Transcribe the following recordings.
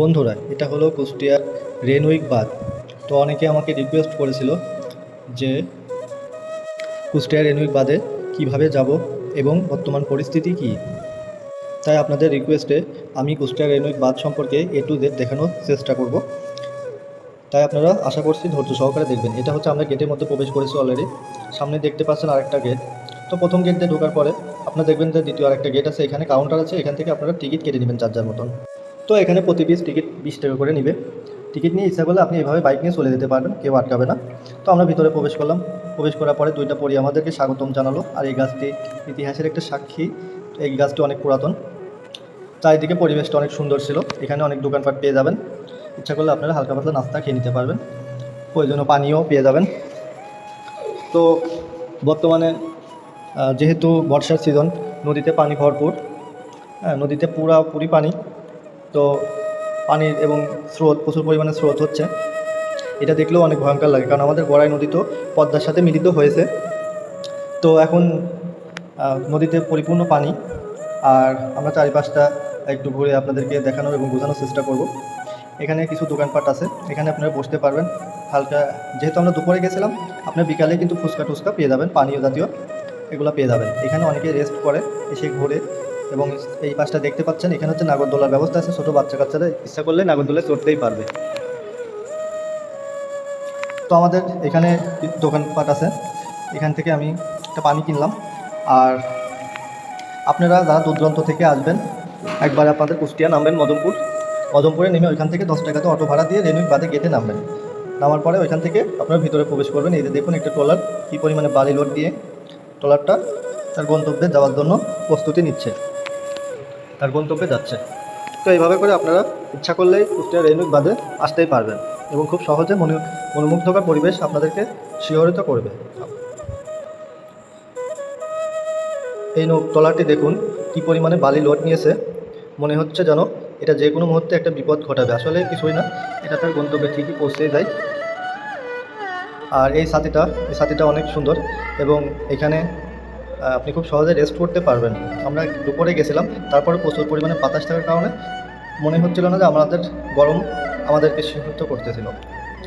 বন্ধুরা, এটা হলো কুষ্টিয়ার রেনউইক বাঁধ। তো অনেকে আমাকে রিকোয়েস্ট করেছিল যে কুষ্টিয়ার রেনউইক বাঁধে কীভাবে যাব এবং বর্তমান পরিস্থিতি কী। তাই আপনাদের রিকোয়েস্টে আমি কুষ্টিয়ার রেনউইক বাঁধ সম্পর্কে এ টু জেড দেখানোর চেষ্টা করব। তাই আপনারা আশা করছি ধৈর্য সহকারে দেখবেন। এটা হচ্ছে আমরা গেটের মধ্যে প্রবেশ করেছি অলরেডি সামনে দেখতে পাচ্ছেন আরেকটা গেট তো প্রথম গেট দিয়ে ঢোকার পরে আপনারা দেখবেন যে দ্বিতীয় আরেকটা গেট আছে, এখানে কাউন্টার আছে, এখান থেকে আপনারা টিকিট কেটে নেবেন চার যার মতন। তো এখানে প্রতি পিস টিকিট বিশ টাকা করে নিবে। টিকিট নিয়ে ইচ্ছা করলে আপনি এভাবে বাইক নিয়ে চলে যেতে পারবেন, কেউ আটকাবে না। তো আমরা ভিতরে প্রবেশ করলাম। প্রবেশ করার পরে দুইটা পরি আমাদেরকে স্বাগতম জানালো। আর এই গাছটি ইতিহাসের একটা সাক্ষী। এই গাছটি অনেক পুরাতন। চারিদিকে পরিবেশটা অনেক সুন্দর ছিল। এখানে অনেক দোকানপাট পেয়ে যাবেন। ইচ্ছা করলে আপনারা হালকা পাতলা নাস্তা খেয়ে নিতে পারবেন। প্রয়োজনীয় পানীয় পেয়ে যাবেন। তো বর্তমানে যেহেতু বর্ষার সিজন নদীতে পানি ভরপুর। হ্যাঁ নদীতে পুরাপুরি পানি। তো পানির এবং স্রোত, প্রচুর পরিমাণে স্রোত হচ্ছে। এটা দেখলেও অনেক ভয়ঙ্কর লাগে, কারণ আমাদের গড়াই নদী তো পদ্মার সাথে মিলিত হয়েছে। তো এখন নদীতে পরিপূর্ণ পানি, আর আমরা চারিপাশটা একটু ঘুরে আপনাদেরকে দেখানোর এবং বোঝানোর চেষ্টা করব। এখানে কিছু দোকানপাট আছে, এখানে আপনারা বসতে পারবেন। হালকা, যেহেতু আমরা দুপুরে গেছিলাম আপনার বিকালে কিন্তু ফুচকা টুচকা পেয়ে যাবেন, পানীয় জাতীয় এগুলো পেয়ে যাবেন। এখানে অনেকে রেস্ট করে, এসে ঘুরে এবং এই পাশটা দেখতে পাচ্ছেন, এখানে হচ্ছে নাগরদোলার ব্যবস্থা আছে, ছোটো বাচ্চা কাচ্চারা ইচ্ছা করলে নাগরদোলায় চড়তেই পারবে। তো আমাদের এখানে দোকানপাট আছে। এখান থেকে আমি একটা পানি কিনলাম। আর আপনারা যারা দূর দূরান্ত থেকে আসবেন, একবার আপনাদের কুষ্টিয়া নামবেন মদনপুর। মদনপুরে নেমে ওইখান থেকে দশ টাকাতে অটো ভাড়া দিয়ে রেনুইক বাদে গেটে নামবেন। নামার পরে ওইখান থেকে আপনারা ভিতরে প্রবেশ করবেন। এই যে দেখুন একটা ট্রলার, কী পরিমাণে বালি লোড দিয়ে ট্রলারটা তার গন্তব্যে যাওয়ার জন্য প্রস্তুতি নিচ্ছে। তার গন্তব্যে যাচ্ছে। তো এইভাবে করে আপনারা ইচ্ছা করলেই কুষ্টিয়া রেনুইক বাদে আসতেই পারবেন এবং খুব সহজে মনে মনোমুগ্ধকর পরিবেশ আপনাদেরকে শিহরিত করবে। এই ট্রলারটি দেখুন, কী পরিমাণে বালি লোড নিয়েছে। মনে হচ্ছে যেন এটা যে কোনো মুহূর্তে একটা বিপদ ঘটাবে। আসলে কিছুই না, এটা তার গন্তব্যে ঠিকই পৌঁছে যায়। আর এই সাথীটা এই সাথীটা অনেক সুন্দর এবং এখানে আপনি খুব সহজে রেস্ট করতে পারবেন। আমরা দুপুরে গেছিলাম, তারপরে প্রচুর পরিমাণে বাতাস থাকার কারণে মনে হচ্ছিল না যে আমাদের গরম আমাদেরকে শিহরিত করতেছিল।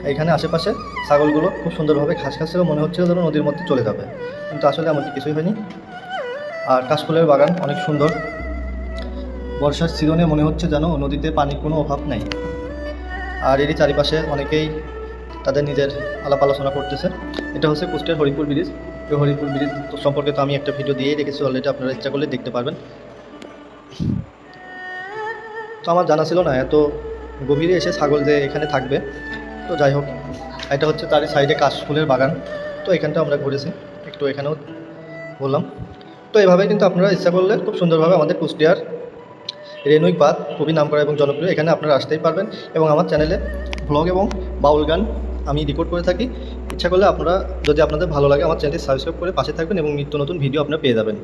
এইখানে আশেপাশে ছাগলগুলো খুব সুন্দরভাবে ঘাস খাচ্ছিল, মনে হচ্ছিল যেন নদীর মধ্যে চলে যাবে। কিন্তু আসলে এমনটি কিছুই হয়নি। আর কাশফুলের বাগান অনেক সুন্দর। বর্ষার সিজনে মনে হচ্ছে যেন নদীতে পানির কোনো অভাব নাই। আর এরই চারিপাশে অনেকেই তাদের নিজের আলাপ আলোচনা করতেছে। এটা হচ্ছে কুষ্টিয়ার হরিপুর ব্রিজ। হরিপুর ব্রিজ সম্পর্কে তো আমি একটা ভিডিও দিয়েই রেখেছি অলরেডি আপনারা ইচ্ছা করলে দেখতে পারবেন। তো আমার জানা ছিল না, এত গভীরে এসে ছাগল যে এখানে থাকবে। তো যাই হোক, এটা হচ্ছে তার সাইডে কাশফুলের বাগান। তো এখানটা আমরা ঘুরেছি, একটু এখানেও বললাম। তো এভাবে কিন্তু আপনারা ইচ্ছা করলে খুব সুন্দরভাবে আমাদের কুষ্টিয়ার রেনুইক বাদ খুবই নামকরা এবং জনপ্রিয়, এখানে আপনারা আসতেই পারবেন। এবং আমার চ্যানেলে ব্লগ এবং বাউল গান আমি রেকর্ড করে থাকি। ইচ্ছা করলে আপনারা যদি আপনাদের ভালো লাগে আমার চ্যানেলটি সাবস্ক্রাইব করে পাশে থাকবেন এবং নিত্য নতুন ভিডিও আপনারা পেয়ে যাবেন।